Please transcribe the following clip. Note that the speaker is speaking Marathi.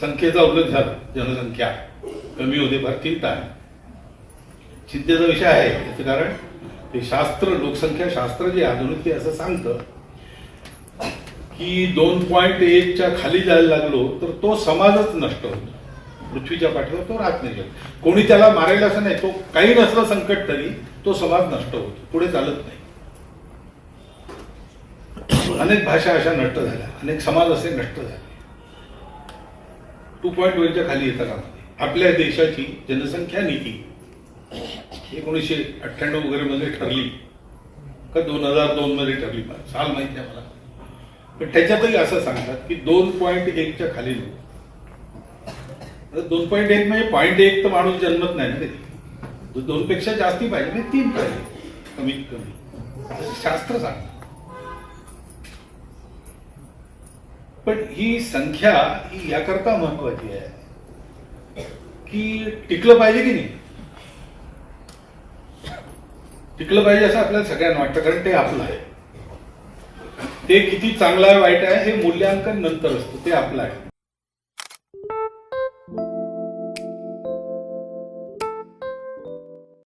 संख्येचा उल्लेख झाला. जनसंख्या कमी होते फार चिंता आहे. चिंतेचा विषय आहे. याचं कारण ते शास्त्र लोकसंख्या शास्त्र जे आधुनिक ते असं सांगतं की दोन पॉईंट एकच्या खाली जायला लागलो तर तो समाजच नष्ट होतो. पृथ्वीच्या पाठीवर तो राहत नाही. कोणी त्याला मारेल असं नाही. तो काही नसलं संकट तरी तो समाज नष्ट होतो. पुढे चालत नाही. अनेक भाषा अशा नष्ट झाल्या. अनेक समाज असे नष्ट झाले. टू पॉईंट वनच्या खाली येतं का आपल्या देशाची जनसंख्या नीती. एकोणीसशे अठ्ठ्याण्णव वगैरे मध्ये ठरली. का दोन हजार दोन मध्ये ठरली. साल माहिती आहे मला. पण त्याच्यातही असं सांगतात की दोन पॉईंट एकच्या खाली लोक. दोन पॉईंट एक म्हणजे पॉईंट एक तर माणूस जन्मत नाही ना कधी दोन पेक्षा जास्ती पाहिजे. म्हणजे तीन पाहिजे. कमीत कमी. शास्त्र सांगतात पण ही संख्या ही याकरता महत्वाची आहे. की टिकलं पाहिजे की नाही? टिकलं पाहिजे असं आपल्याला सगळ्यांना वाटतं कारण ते आपलं आहे. ते किती चांगलं आहे वाईट आहे हे मूल्यांकन नंतर असतं ते आपलं आहे.